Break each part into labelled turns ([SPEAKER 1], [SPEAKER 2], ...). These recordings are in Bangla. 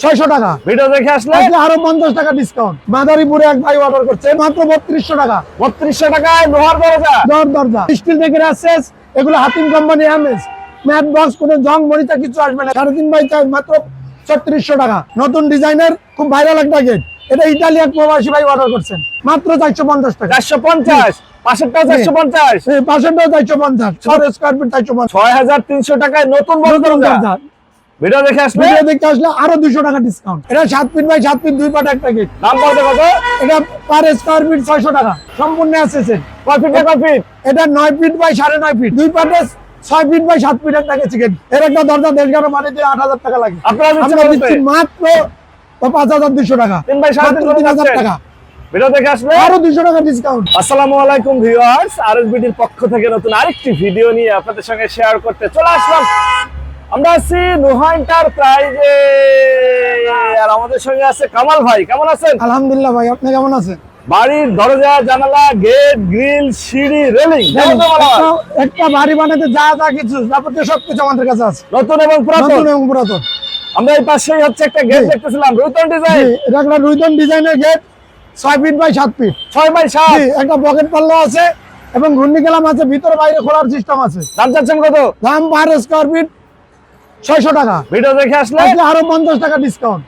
[SPEAKER 1] ছয়শো টাকা।
[SPEAKER 2] ভিডিও দেখে আসলে?
[SPEAKER 1] আরও পঞ্চাশ টাকা ডিসকাউন্ট মাদারীপুরে এক ভাই অর্ডার করছে মাত্র বত্রিশশো টাকা।
[SPEAKER 2] বত্রিশশো টাকায় লোহার দরজা?
[SPEAKER 1] দর দরজা। স্টিল থেকে অ্যাসেস এগুলো হাতিম কোম্পানি এমএস ম্যাট বক্স কোনো জং মরিচা কিছু আসবে না। সাড়ে তিন বাই চার মাত্র ছত্রিশশো টাকা। নতুন ডিজাইনের খুব ভাইরাল একটা গেট এটা ইটালি এক প্রবাসী ভাই অর্ডার করছেন। মাত্র চারশো পঞ্চাশ টাকা।
[SPEAKER 2] চারশো পঞ্চাশ? পাশেরটা চারশো পঞ্চাশ?
[SPEAKER 1] পাশেরটাও চারশো পঞ্চাশ। ছয় স্কোয়ার ফিট চারশো পঞ্চাশ।
[SPEAKER 2] ছয় হাজার তিনশো টাকায় নতুন বড় দরজা। ভিডিও দেখে আসলে?
[SPEAKER 1] ভিডিও দেখতে আসলে আরও দুশো টাকা ডিসকাউন্ট এটা সাত ফিট বাই সাত ফিট দুই পাট একটা গেট
[SPEAKER 2] দাম পড়বে কত?
[SPEAKER 1] এটা পার স্কোয়ার ফিট ছয়শো টাকা। সম্পূর্ণ আসছে
[SPEAKER 2] কয় ফিট কয় ফিট?
[SPEAKER 1] এটা নয় ফিট বাই সাড়ে নয় ফিট। দুই পাটে ছয় ফিট বাই সাত ফিট একটা গেটের একটা দরজা দেড় মানে দিয়ে আট হাজার টাকা লাগে।
[SPEAKER 2] আপনারা
[SPEAKER 1] দিচ্ছি মাত্র পাঁচ হাজার দুশো টাকা।
[SPEAKER 2] তিন বাই।
[SPEAKER 1] টাকা।
[SPEAKER 2] ভিডিও দেখে আসলে?
[SPEAKER 1] আরও দুশো টাকা ডিসকাউন্ট
[SPEAKER 2] আসসালামু আলাইকুম ভিউয়ার্স আরএসবিটির পক্ষ থেকে নতুন আরেকটি ভিডিও নিয়ে আপনাদের সঙ্গে শেয়ার করতে চলে আসলাম। আমরা আছি নুহা এন্টারপ্রাইজে আর আমাদের সঙ্গে আছে কামাল ভাই। কেমন আছেন?
[SPEAKER 1] আলহামদুলিল্লাহ ভাই আপনি কেমন আছেন?
[SPEAKER 2] বাড়ির দরজা জানালা গেট গ্রিল সিঁড়ি রেলিং।
[SPEAKER 1] একটা- বাড়ি বানাতে যা যা কিছু যাবতীয় সবকিছু আমাদের কাছে আছে।
[SPEAKER 2] নতুন এবং পুরাতন?
[SPEAKER 1] এবং পুরাতন।
[SPEAKER 2] আমরা এই পাশেই হচ্ছে একটা গেট। দেখতেছিলাম। রুতন
[SPEAKER 1] জি,
[SPEAKER 2] ডিজাইন
[SPEAKER 1] এটা একটা রুইতন ডিজাইনের গেট ছয় ফিট বাই সাত ফিট।
[SPEAKER 2] ছয় বাই সাত?
[SPEAKER 1] একটা পকেট পাল্লা আছে এবং ঘূর্ণি গেলাম আছে ভিতরে বাইরে খোলার সিস্টেম আছে।
[SPEAKER 2] দাম চাচ্ছেন কত?
[SPEAKER 1] দাম পার স্কোয়ার ফিট ছয়শো টাকা।
[SPEAKER 2] ভিডিও দেখে আসলে?
[SPEAKER 1] আরও পঞ্চাশ টাকা ডিসকাউন্ট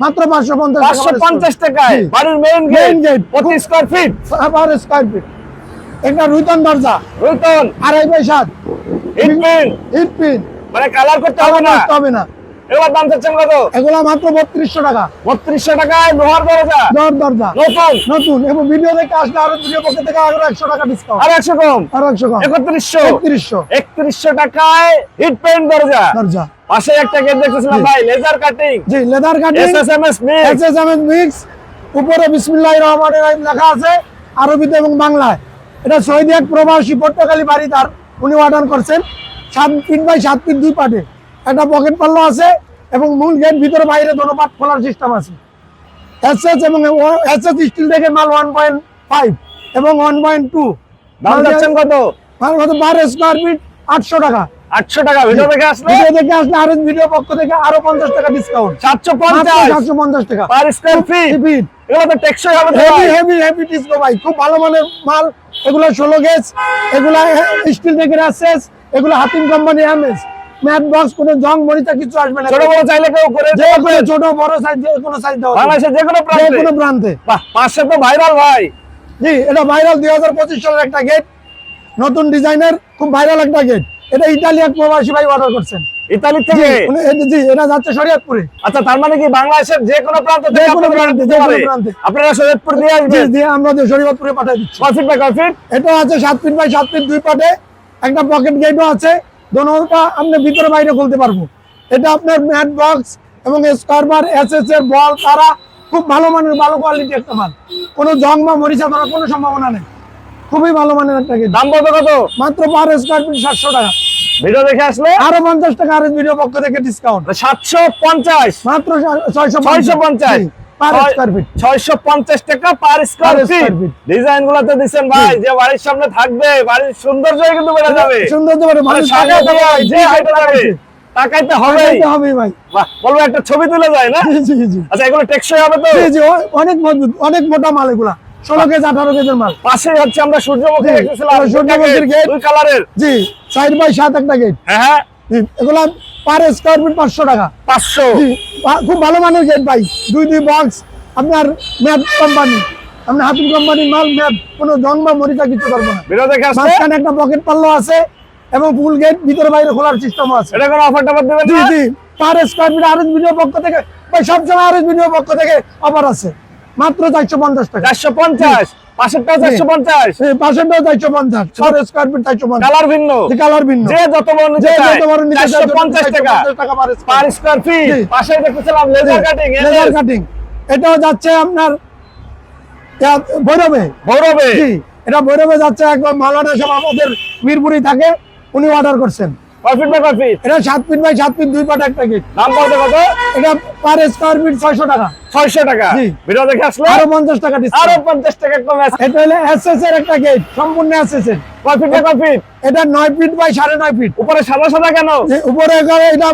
[SPEAKER 1] মাত্র পাঁচশো পঞ্চাশ
[SPEAKER 2] পাঁচশো পঞ্চাশ টাকায়। বাড়ির মেইন গেট। পঁচিশ square feet
[SPEAKER 1] per square feet একটা রুইতন দরজা।
[SPEAKER 2] রুতন
[SPEAKER 1] আড়াই বাই সাত।
[SPEAKER 2] হিটপিন মানে কালার করতে হবে না?
[SPEAKER 1] হবে না।
[SPEAKER 2] এবার দাম চাচ্ছেন কত?
[SPEAKER 1] এগুলা মাত্র বত্রিশশো টাকা।
[SPEAKER 2] বত্রিশশো টাকায় লোহার দরজা?
[SPEAKER 1] দর দরজা।
[SPEAKER 2] নতুন?
[SPEAKER 1] নতুন। এবং ভিডিও দেখে আসলে আরও ভিডিও পক্ষে থেকে আরও একশো টাকা ডিসকাউন্ট
[SPEAKER 2] আর একশো কম?
[SPEAKER 1] আরও একশো কম।
[SPEAKER 2] একত্রিশশো?
[SPEAKER 1] একত্রিশশো।
[SPEAKER 2] একত্রিশশো টাকায় হিট পেন্ট দরজা।
[SPEAKER 1] দরজা।
[SPEAKER 2] পাশে একটা গেট দেখতেছিলাম ভাই লেজার কাটিং
[SPEAKER 1] জি leather cutting
[SPEAKER 2] S S M S mix
[SPEAKER 1] SSMS mix উপরে বিসমিল্লাহির রহমানির রহিম লেখা আছে আরবিতে এবং বাংলায়। এটা শহীদ এক প্রবাসী পট্টকালী বাড়ি তার উনি অর্ডার করছেন। সাত ফিট বাই সাত ফিট দুই পাটে। একটা পকেট পাল্লা আছে এবং মূল গেট ভিতরে বাইরে দোনো পাট খোলার সিস্টেম আছে। এসএস এবং এসএস স্টিল থেকে মাল ওয়ান পয়েন্ট ফাইভ এবং ওয়ান পয়েন্ট টু
[SPEAKER 2] দাম চাচ্ছেন কত?
[SPEAKER 1] মাল কত বারো স্কোয়ার ফিট আটশো টাকা।
[SPEAKER 2] আটশো টাকা ভিডিও দেখে আসলে?
[SPEAKER 1] ভিডিও দেখে আসলে আরও ভিডিও পক্ষ থেকে আরও পঞ্চাশ টাকা ডিসকাউন্ট
[SPEAKER 2] সাতশো পঞ্চাশ।
[SPEAKER 1] সাতশো পঞ্চাশ টাকা।
[SPEAKER 2] পার স্কোয়ার ফিট
[SPEAKER 1] ফিট
[SPEAKER 2] এগুলো তো টেকসই হবে
[SPEAKER 1] হেভি হেভি হেভি ডিসকো ভাই। খুব ভালো মানের মাল। এগুলো ষোলো গেজ এগুলা স্টিল থেকে অ্যাসেস এগুলো হাতিম কোম্পানি এমএস ম্যাট বক্স কোনো জং মরিচা কিছু আসবে না।
[SPEAKER 2] ছোট বড় চাইলে কেউ করে
[SPEAKER 1] যে কোনো ছোট বড় সাইজ যে কোনো সাইজ দেওয়া যাবে।
[SPEAKER 2] যে কোনো
[SPEAKER 1] যে
[SPEAKER 2] প্রান্তে
[SPEAKER 1] কোনো প্রান্তে।
[SPEAKER 2] বাহ পাশে তো ভাইরাল ভাই।
[SPEAKER 1] জি এটা ভাইরাল দুই হাজার পঁচিশ সালের একটা গেট নতুন ডিজাইনের খুব ভাইরাল একটা গেট এটা ইটালি এক প্রবাসী ভাই অর্ডার করছেন।
[SPEAKER 2] ইতালি থেকে?
[SPEAKER 1] জি এটা যাচ্ছে শরীয়তপুরে।
[SPEAKER 2] আচ্ছা তার মানে কি বাংলাদেশের যে কোনো প্রান্ত থেকে
[SPEAKER 1] কোনো প্রান্তে, যে কোনো প্রান্তে।
[SPEAKER 2] আপনারা সৈয়দপুর দিয়ে আসবেন?
[SPEAKER 1] দিয়ে আমরা শরীয়তপুরে পাঠিয়ে দিচ্ছি।
[SPEAKER 2] কয় ফিট বাই কয় ফিট?
[SPEAKER 1] এটা আছে সাত ফিট বাই সাত ফিট দুই পাটে। একটা পকেট গেটও আছে। দোনোটা আপনি ভিতরে বাইরে খুলতে পারব। এটা আপনার ম্যাট বক্স এবং এসএস এর বল তারা খুব ভালো মানের ভালো কোয়ালিটি একটা মাল। কোনো জং বা মরিচা ধরার কোনো সম্ভাবনা নেই। খুবই ভালো মানের একটা গেট।
[SPEAKER 2] দাম কত কত?
[SPEAKER 1] মাত্র পার স্কোয়ার ফিট সাতশো টাকা।
[SPEAKER 2] ভিডিও দেখে আসলে
[SPEAKER 1] আরও পঞ্চাশ টাকা আর ভিডিও পক্ষ থেকে ডিসকাউন্ট
[SPEAKER 2] সাতশো পঞ্চাশ।
[SPEAKER 1] মাত্র ছয়শো
[SPEAKER 2] ছয়শো পঞ্চাশ। ছয়শো পঞ্চাশ টাকা পার স্কোয়ার ফিট ডিজাইনগুলো দিচ্ছেন ভাই যে বাড়ির সামনে থাকবে বাড়ির সৌন্দর্য কিন্তু বেড়ে যাবে। মানে যে হাইটে যাবে তাকাইতে হবে।
[SPEAKER 1] হবে ভাই।
[SPEAKER 2] বলব একটা ছবি তুলে যায় না? আচ্ছা এগুলো টেকসই হবে তো?
[SPEAKER 1] অনেক মজবুত অনেক মোটা মাল এগুলা। ষোলো কেজি আঠারো কেজির মাল।
[SPEAKER 2] পাশে হচ্ছে আমরা সূর্যমুখী
[SPEAKER 1] জি,
[SPEAKER 2] দেখতেছিলাম
[SPEAKER 1] আমরা সূর্যমুখীর gate।
[SPEAKER 2] দুই কালারের
[SPEAKER 1] জি সাইড বাই সাত একটা গেট
[SPEAKER 2] হ্যাঁ হ্যাঁ।
[SPEAKER 1] এগুলা পার স্কোয়ার ফিট পাঁচশো টাকা।
[SPEAKER 2] পাঁচশো।
[SPEAKER 1] খুব ভালো মানের গেট ভাই। দুই দুই বক্স আপনার ম্যাপ কোম্পানি আপনার হাতিম কোম্পানির মাল ম্যাপ কোনো জং বা মরিচা কিছু করব না।
[SPEAKER 2] ভিডিও দেখে আসলে
[SPEAKER 1] মাঝখানে একটা পকেট পাল্লো আছে এবং ফুল গেট ভিতরে বাইরে খোলার সিস্টেম আছে।
[SPEAKER 2] এটা কোনো অফার টাফার দেবেন
[SPEAKER 1] জি জি per square feet RS video পক্ষ থেকে সবসময় আরএস ভিডিও পক্ষ থেকে অফার আছে। মাত্র চারশো পঞ্চাশ টাকা।
[SPEAKER 2] চারশো পঞ্চাশ পাশেরটা চারশো পঞ্চাশ।
[SPEAKER 1] চারশো পঞ্চাশ ছয় স্কোয়ার ফিট চারশো পঞ্চাশ।
[SPEAKER 2] কালার ভিন্ন।
[SPEAKER 1] কালার ভিন্ন।
[SPEAKER 2] যে যত বড়
[SPEAKER 1] যে যত বড়
[SPEAKER 2] চারশো পঞ্চাশ টাকা।
[SPEAKER 1] 450 টাকা
[SPEAKER 2] পার স্কোয়ার ফিট পাশে দেখতেছিলাম লেজার কাটিং
[SPEAKER 1] লেজার কাটিং এটাও যাচ্ছে আপনার ভৈরবে।
[SPEAKER 2] ভৈরবে।
[SPEAKER 1] এটা ভৈরবে যাচ্ছে একদম মালানা সব আমাদের মিরপুরি থাকে উনি অর্ডার করছেন।
[SPEAKER 2] বাই
[SPEAKER 1] এটা ফিট বাই ফিট দুই পাট একটা গেট
[SPEAKER 2] দাম কত কত?
[SPEAKER 1] এটা পার স্কোয়ার ফিট ছয়শো টাকা।
[SPEAKER 2] ছয়শো টাকা। ভিডিও দেখে আসলে?
[SPEAKER 1] আরও পঞ্চাশ টাকা
[SPEAKER 2] আরও
[SPEAKER 1] ডিসকাউন্ট
[SPEAKER 2] পঞ্চাশ টাকা কমে আছে।
[SPEAKER 1] এটা হলো এসএস এর একটা গেট সম্পূর্ণ এসএস এর।
[SPEAKER 2] কয় বাই কয়
[SPEAKER 1] এটা নয় ফিট বাই সাড়ে নয় ফিট
[SPEAKER 2] উপরে সাদা সাদা কেন?
[SPEAKER 1] উপরে এটা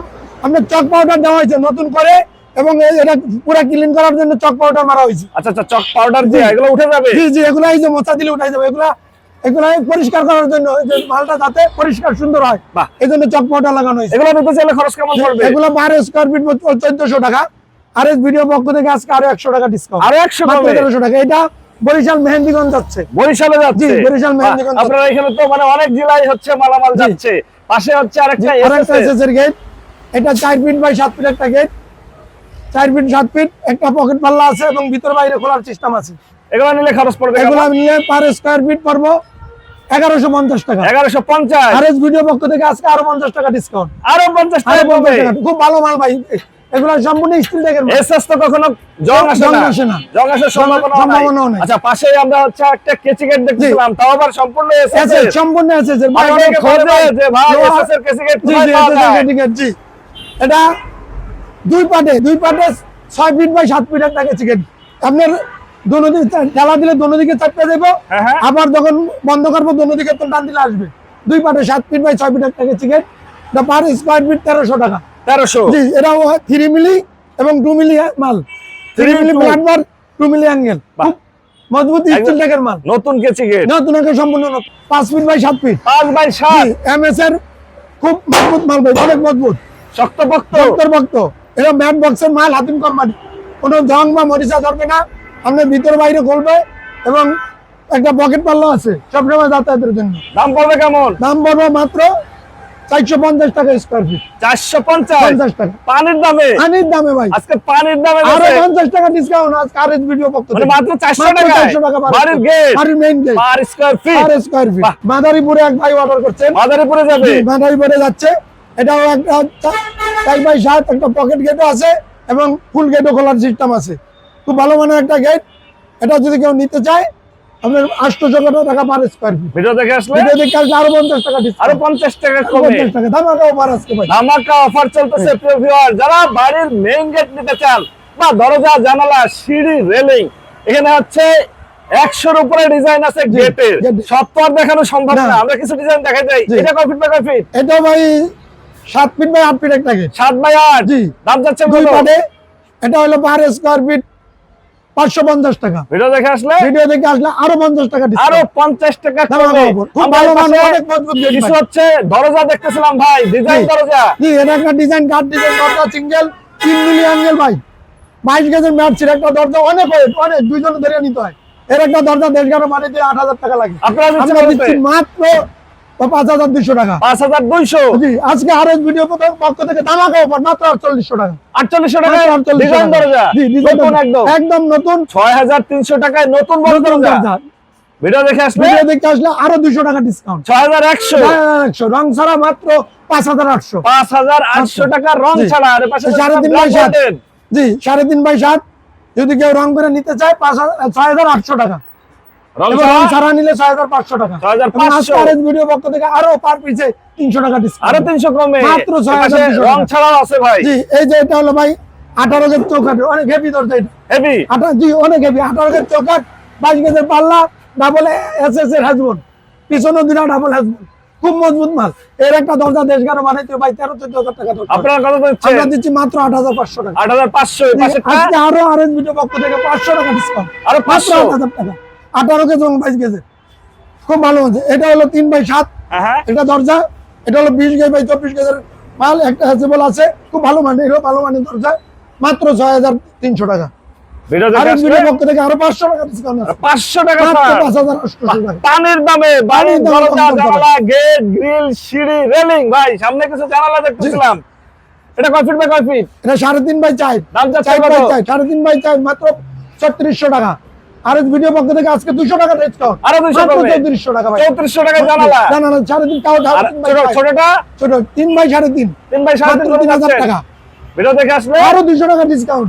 [SPEAKER 1] আপনার চক পাউডার দেওয়া হয়েছে নতুন করে এবং এটা পুরো ক্লিন করার জন্য চক পাউডার মারা হয়েছে।
[SPEAKER 2] আচ্ছা আচ্ছা চক পাউডার দিয়ে এগুলো উঠে যাবে?
[SPEAKER 1] জি জি এগুলা এই যে মোচা দিলে উঠাই যাবে। এগুলা এগুলা পরিষ্কার করার জন্য মালটা যাতে পরিষ্কার সুন্দর হয়। এই জন্য চক পাউডার লাগানো হয়েছে।
[SPEAKER 2] এগুলো চাইলে খরচ কেমন পড়বে?
[SPEAKER 1] এগুলো বারো স্কোয়ার ফিট চোদ্দশো টাকা। আর এস ভিডিও পক্ষ থেকে আজকে আরও একশো টাকা ডিসকাউন্ট
[SPEAKER 2] আরও একশো
[SPEAKER 1] তেরোশো টাকা। এটা বরিশাল মেহেন্দিগঞ্জ যাচ্ছে।
[SPEAKER 2] বরিশালে যাচ্ছে?
[SPEAKER 1] বরিশাল মেহেন্দিগঞ্জ
[SPEAKER 2] আপনারা এখানে তো মানে অনেক জেলায় হচ্ছে মালামাল। যাচ্ছে। পাশে হচ্ছে আরেকটা
[SPEAKER 1] এসএসের গেট এটা চার ফিট বাই সাত ফিট একটা গেট চার ফিট সাত ফিট একটা পকেট পাল্লা আছে এবং ভিতর বাইরে খোলার সিস্টেম আছে।
[SPEAKER 2] এগুলো নিলে খরচ পড়বে
[SPEAKER 1] এগুলো মিলিয়ে পার স্কোয়ার ফিট পড়ব এগারোশো পঞ্চাশ টাকা।
[SPEAKER 2] এগারোশো পঞ্চাশ।
[SPEAKER 1] আর এস ভিডিও পক্ষ থেকে আজকে আরও পঞ্চাশ টাকা ডিসকাউন্ট
[SPEAKER 2] আরও পঞ্চাশ টাকা
[SPEAKER 1] খুব ভালো মাল ভাই। এগুলো সম্পূর্ণ স্টিল দেখেন
[SPEAKER 2] এসএস তো কখনো জং আসে না। জং আসার সম্ভাবনা নাই। আচ্ছা পাশেই আমরা হচ্ছে একটা দেখছিলাম তাও আবার সম্পূর্ণ এসএস
[SPEAKER 1] সম্পূর্ণ এসএস এর।
[SPEAKER 2] খোঁজে যে ভাই এসএস এর
[SPEAKER 1] জি এটা দুই পাটে দুই পাটে ছয় ফিট বাই সাত ফিট একটা টিকেট আপনার ঠেলা দিলে দোনো দিকে চাপতে দেবো।
[SPEAKER 2] হ্যাঁ, হ্যাঁ।
[SPEAKER 1] আবার যখন বন্ধ করব দোনো দিকে তো টান দিলে আসবে। দুই পাটে সাত ফিট বাই ছয় এটা পার স্কোয়ার ফিট তেরোশো টাকা।
[SPEAKER 2] তেরোশো।
[SPEAKER 1] জি থ্রি মিলি এবং টু মিলি। মাল। Three milli. Two milli angle মজবুত স্টিল মাল।
[SPEAKER 2] নতুন কেচি গেট
[SPEAKER 1] নতুন একটা সম্পূর্ণ পাঁচ ফিট বাই সাত ফিট
[SPEAKER 2] পাঁচ বাই সাত।
[SPEAKER 1] এমএস এর খুব মজবুত মাল ভাই অনেক মজবুত।
[SPEAKER 2] শক্তপোক্ত
[SPEAKER 1] ডক্টর ভক্ত এটা ম্যাট বক্সের মাল হাতিম কোম্পানি কোনো জং বা মরিচা ধরবে না। আপনার ভিতর বাইরে খুলবে এবং একটা পকেট পাল্লা আছে সবসময় যাতায়াতের জন্য।
[SPEAKER 2] দাম পড়বে কেমন?
[SPEAKER 1] দাম পড়বে মাত্র চারশো পঞ্চাশ টাকা স্কোয়ার ফিট
[SPEAKER 2] চারশো পঞ্চাশ?
[SPEAKER 1] টাকা।
[SPEAKER 2] পানির দামে?
[SPEAKER 1] পানির দামে ভাই।
[SPEAKER 2] আজকে পানির দামে আরও
[SPEAKER 1] পঞ্চাশ টাকা ডিসকাউন্ট আজ কারেজ ভিডিও পক্ষ
[SPEAKER 2] মানে মাত্র 400
[SPEAKER 1] মাত্র
[SPEAKER 2] টাকায়?
[SPEAKER 1] 400 টাকা
[SPEAKER 2] বাড়ির gate?
[SPEAKER 1] বাড়ির main gate
[SPEAKER 2] per square feet
[SPEAKER 1] আর স্কোয়ার ফিট মাদারীপুরে এক ভাই অর্ডার করছেন।
[SPEAKER 2] মাদারীপুরে যাবে?
[SPEAKER 1] মাদারীপুরে যাচ্ছে। এটাও একটা চা- চার বাই সাত একটা পকেট গেটও আছে এবং ফুল গেটও খোলার সিস্টেম আছে। খুব ভালো মানের একটা গেট এটা যদি কেউ নিতে চায় আপনার আটশোশো টাকা পার স্কোয়ার ফিট
[SPEAKER 2] ভিডিও দেখে আসলে?
[SPEAKER 1] ভিডিও দেখে আসলে আরও পঞ্চাশ টাকা আরও
[SPEAKER 2] পঞ্চাশ টাকা
[SPEAKER 1] পঞ্চাশ টাকা ধামাকাও পার আজকে ভাই
[SPEAKER 2] ধামাকা অফার চলতেছে প্রিয় যারা বাড়ির মেইন গেট নিতে চান বা দরজা জানালা সিঁড়ি রেলিং এখানে হচ্ছে একশোর উপরে ডিজাইন আছে গেটের সব তো আর দেখানো সম্ভব
[SPEAKER 1] না।
[SPEAKER 2] আমরা কিছু ডিজাইন দেখাই যাই। এটা কয় ফিট বাই কয় ফিট
[SPEAKER 1] এটাও ভাই সাত ফিট বাই আট ফিট একটা গেট
[SPEAKER 2] সাত বাই আট?
[SPEAKER 1] জি।
[SPEAKER 2] দাম যাচ্ছে
[SPEAKER 1] দুই পাটে। এটা হলো পার স্কোয়ার ফিট পাঁচশো পঞ্চাশ টাকা।
[SPEAKER 2] ভিডিও দেখে আসলে?
[SPEAKER 1] ভিডিও দেখে আসলে আরও পঞ্চাশ টাকা আরও
[SPEAKER 2] পঞ্চাশ টাকা
[SPEAKER 1] ধামাকা
[SPEAKER 2] কমে।
[SPEAKER 1] offer। খুব
[SPEAKER 2] আমরা
[SPEAKER 1] ভালো
[SPEAKER 2] এই
[SPEAKER 1] মানের
[SPEAKER 2] পাশে
[SPEAKER 1] অনেক মজবুত gate
[SPEAKER 2] কিছু হচ্ছে দরজা দেখতেছিলাম ভাই ডিজাইন দরজা।
[SPEAKER 1] এটা একটা ডিজাইন কাঠ ডিজাইন দরজা সিঙ্গেল তিন মিলি অ্যাঙ্গেল ভাই। বাইশ গেজের ম্যাট ছিল একটা দরজা অনেক অনেক দুইজনে ধরে নিতে হয়। এর একটা দরজা আট হাজার টাকা লাগে।
[SPEAKER 2] আপনারা
[SPEAKER 1] মাত্র পাঁচ হাজার দুইশো টাকা।
[SPEAKER 2] পাঁচ হাজার দুইশো?
[SPEAKER 1] জি আজকে আরও ভিডিও পক্ষ থেকে দামাকা অফার মাত্র আটচল্লিশশো টাকা।
[SPEAKER 2] আটচল্লিশশো টাকা?
[SPEAKER 1] মাত্র 48
[SPEAKER 2] ডিজাইন
[SPEAKER 1] টাকা।
[SPEAKER 2] দরজা?
[SPEAKER 1] জি ডিজাইন
[SPEAKER 2] নতুন
[SPEAKER 1] দরজা।
[SPEAKER 2] একদম?
[SPEAKER 1] একদম নতুন।
[SPEAKER 2] ছয় হাজার তিনশো টাকায় নতুন বড় দরজা?
[SPEAKER 1] দরজা।
[SPEAKER 2] ভিডিও দেখে আসলে?
[SPEAKER 1] ভিডিও দেখতে আসলে আরও দুইশো টাকা ডিসকাউন্ট
[SPEAKER 2] ছয় হাজার একশো?
[SPEAKER 1] একশো। রং ছাড়া মাত্র পাঁচ হাজার আটশো।
[SPEAKER 2] পাঁচ হাজার আটশো টাকা রং ছাড়া
[SPEAKER 1] সাড়ে তিন বাই সাত। জি সাড়ে তিন বাই সাত। যদি কেউ রং করে নিতে চায় পাঁচ হাজার ছয় হাজার আটশো টাকা।
[SPEAKER 2] রং
[SPEAKER 1] এবং
[SPEAKER 2] ছাড়া?
[SPEAKER 1] রং ছাড়া নিলে ছয় হাজার পাঁচশো টাকা।
[SPEAKER 2] 6500
[SPEAKER 1] এবং আজকে ভিডিও পক্ষ থেকে আরও পার পিছে তিনশো টাকা আরও
[SPEAKER 2] তিনশো কমে।
[SPEAKER 1] মাত্র ছয় হাজার
[SPEAKER 2] রং ছাড়াও আছে ভাই।
[SPEAKER 1] জি এই যে এটা হলো ভাই আঠারো গেজ চৌকাট অনেক হেভি দরজা
[SPEAKER 2] হেভি
[SPEAKER 1] আঠারো জি অনেক হেভি আঠারো গেজ চৌকাট বাইশ গেজের পাল্লা ডাবল এস এস এর হাজবন। পিছনে দুটা ডাবল হাজবন। খুব মজবুত মাল। এর একটা দরজা দেশ গানো বানাইতে ভাই তেরো চোদ্দ হাজার টাকা
[SPEAKER 2] আপনারা কত দিচ্ছেন?
[SPEAKER 1] আমরা দিচ্ছি মাত্র আট হাজার পাঁচশো টাকা।
[SPEAKER 2] আট হাজার পাঁচশো
[SPEAKER 1] আজকে আরও আর এস ভিডিও পক্ষ থেকে পাঁচশো টাকা ডিসকাউন্ট আরও
[SPEAKER 2] পাঁচশো?
[SPEAKER 1] হাজার টাকা। আঠারো কেজি এবং বাইশ কেজি। খুব ভালো হচ্ছে এটা হলো তিন বাই সাত। এটা দরজা। এটা হলো বিশ গেজ বাই চব্বিশ গেজের মাল। একটা হ্যাচেবল আছে। খুব ভালো মানে এটাও ভালো মানে দরজা। মাত্র ছয় হাজার তিনশো টাকা।
[SPEAKER 2] পানির দামে বাড়ির জানালা গেট গ্রিল রেলিং। ভাই সামনে কিছু জানালা দেখতেছিলাম। এটা কয় ফিট বাই কয় ফিট?
[SPEAKER 1] এটা তিন বাই চার।
[SPEAKER 2] দাম
[SPEAKER 1] চার বাই চার। সাড়ে তিন বাই চার মাত্র ছত্রিশশো টাকা। আর এস ভিডিও পক্ষ থেকে আজকে দুশো টাকা ডিসকাউন্ট
[SPEAKER 2] আরও 200
[SPEAKER 1] টাকা
[SPEAKER 2] টাকা
[SPEAKER 1] সাড়ে তিন তাও
[SPEAKER 2] আর
[SPEAKER 1] তিন বাই
[SPEAKER 2] ছোটটা?
[SPEAKER 1] ছোট তিন বাই সাড়ে তিন।
[SPEAKER 2] তিন বাই সাড়ে
[SPEAKER 1] মাত্র
[SPEAKER 2] তিন
[SPEAKER 1] তিন হাজার
[SPEAKER 2] টাকা। ভিডিও দেখে আসলে
[SPEAKER 1] আরও দুশো টাকা ডিসকাউন্ট